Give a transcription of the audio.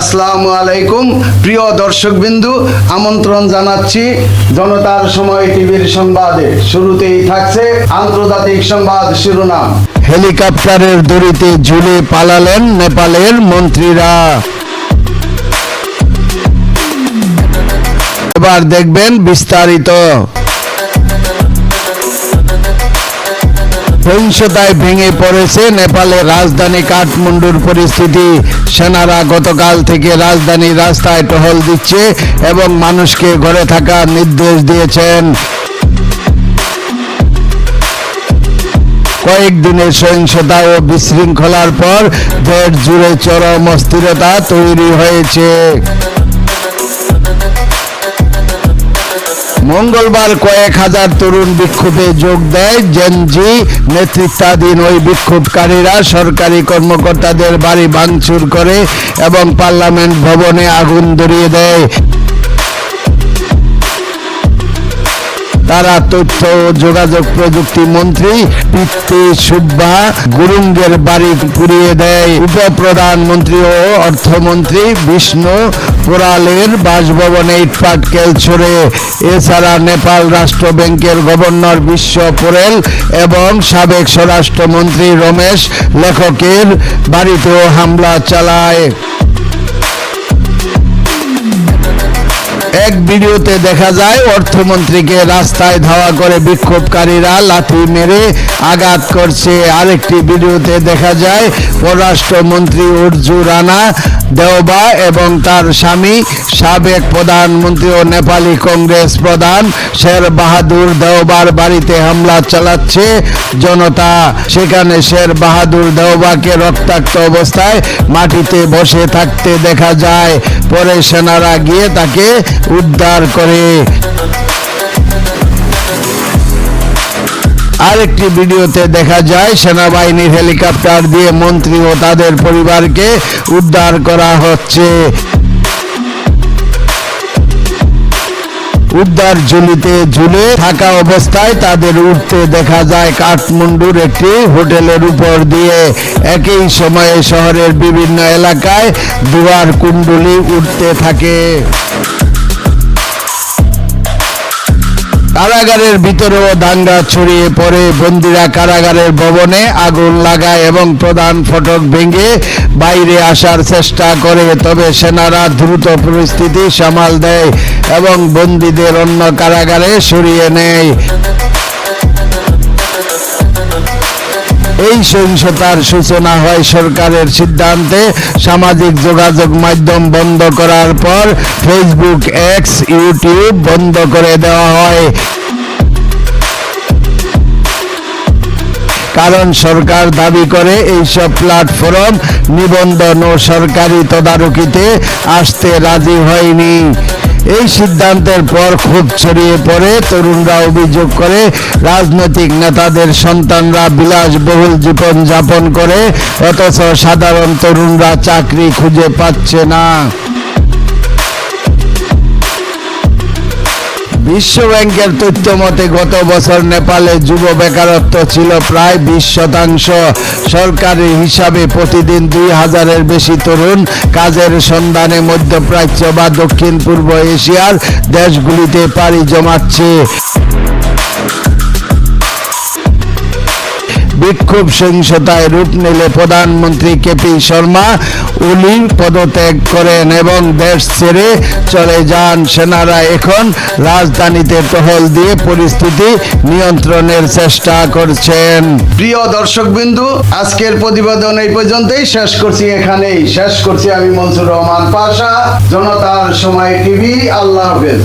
আসসালামু আলাইকুম। প্রিয় দর্শকবিন্দু, আমন্ত্রণ জানাচ্ছি জনতার সময় টিভির সংবাদে। শুরুতেই থাকছে আন্তর্জাতিক সংবাদ শিরোনাম। হেলিকপ্টারের দড়িতে ঝুলে পালালেন নেপালের মন্ত্রীরা। এবার দেখবেন বিস্তারিত। সহিংসতায় ভেঙে পড়েছে নেপালের রাজধানী কাঠমান্ডুর পরিস্থিতি। সেনারা গতকাল থেকে রাজধানী রাস্তায় টহল দিচ্ছে এবং মানুষকে ঘরে থাকার নির্দেশ দিয়েছেন। কয়েকদিনের সহিংসতা ও বিশৃঙ্খলার পর দেশ জুড়ে চরম অস্থিরতা তৈরি হয়েছে। মঙ্গলবার কয়েক হাজার তরুণ বিক্ষোভে যোগ দেয় জেনজি নেতৃত্বাধীন ওই বিক্ষোভকারীরা। সরকারি কর্মকর্তাদের বাড়ি ভাঙচুর করে এবং পার্লামেন্ট ভবনে আগুন ধরিয়ে দেয়। তারা তথ্য ও যোগাযোগ প্রযুক্তি মন্ত্রী পিত্তি সুব্বা গুরুঙ্গের বাড়ি পুড়িয়ে দেয়। উপপ্রধানমন্ত্রী ও অর্থমন্ত্রী বিষ্ণু পোরালের বাসভবনে ইটপাটকেল ছড়ে। এছাড়া নেপাল রাষ্ট্র ব্যাংকের গভর্নর বিশ্ব পোরেল এবং সাবেক স্বরাষ্ট্রমন্ত্রী রমেশ লেখকের বাড়িতেও হামলা চালায়। এক ভিডিওতে দেখা যায় অর্থমন্ত্রীকে রাস্তায় ধাওয়া করে বিক্ষোভকারীরা লাঠি মেরে আঘাত করছে। আরেকটি ভিডিওতে দেখা যায় পররাষ্ট্রমন্ত্রী অর্জু রানা দেওবা এবং তার স্বামী সাবেক প্রধানমন্ত্রী ও নেপালি কংগ্রেস প্রধান শের বাহাদুর দেওবার বাড়িতে হামলা চালাচ্ছে জনতা। সেখানে শের বাহাদুর দেওবাকে রক্তাক্ত অবস্থায় মাটিতে বসে থাকতে দেখা যায়। পরে সেনারা গিয়ে তাকে উদ্ধার করে। আরেকটি ভিডিওতে দেখা যায় সেনাবাহিনীর হেলিকপ্টার দিয়ে মন্ত্রী ও তাদের পরিবারকে উদ্ধার করা হচ্ছে। উদ্ধার ঝুলিতে ঝুলে থাকা অবস্থায় তাদের উঠতে দেখা যায় কাঠমান্ডুর একটি হোটেলের উপর দিয়ে। একই সময়ে শহরের বিভিন্ন এলাকায় দুয়ার কুণ্ডলি উঠতে থাকে। কারাগারের ভিতরেও দাঙ্গা ছড়িয়ে পড়ে। বন্দিরা কারাগারের ভবনে আগুন লাগায় এবং প্রধান ফটক ভেঙে বাইরে আসার চেষ্টা করে, তবে সেনারা দ্রুত পরিস্থিতি সামাল দেয় এবং বন্দীদের অন্য কারাগারে সরিয়ে নেয়। এই সহিংসতার সূচনা হয় সরকারের সিদ্ধান্তে সামাজিক যোগাযোগ মাধ্যম বন্ধ করার পর ফেসবুক এক্স ইউটিউব বন্ধ করে দেওয়া হয়। কারণ সরকার দাবি করে এইসব প্ল্যাটফর্ম নিবন্ধন ও সরকারি তদারকিতে আসতে রাজি হয়নি। এই সিদ্ধান্তের পর খুব ছড়িয়ে পড়ে, তরুণরা অভিযোগ করে, রাজনৈতিক নেতাদের সন্তানরা বিলাস বহুল জীবন যাপন করে, অথচ সাধারণ তরুণরা চাকরি খুঁজে পাচ্ছে না। বিশ্ব ব্যাংকের তথ্য মতে, গত বছর নেপালে যুব বেকারত্ব ছিল প্রায় বিশ শতাংশ। সরকারি হিসাবে প্রতিদিন দুই হাজারের বেশি তরুণ কাজের সন্ধানে মধ্যপ্রাচ্য বা দক্ষিণ পূর্ব এশিয়ার দেশগুলিতে পাড়ি জমাচ্ছে। বিক্ষোভ সহিংসতায় রূপ নিলে প্রধানমন্ত্রী কেপি শর্মা উলি পদত্যাগ করেন এবং দেশ ছেড়ে চলে যান সেনারা। এখন রাজধানীতে টহল দিয়ে পরিস্থিতি নিয়ন্ত্রণের চেষ্টা করছেন। প্রিয় দর্শকবিন্দু, আজকের প্রতিবেদন এই পর্যন্তই। শেষ করছি এখানেই। শেষ করছি আমি মনসুর রহমান পাশা, জনতার সময় টিভি। আল্লাহ হাফেজ।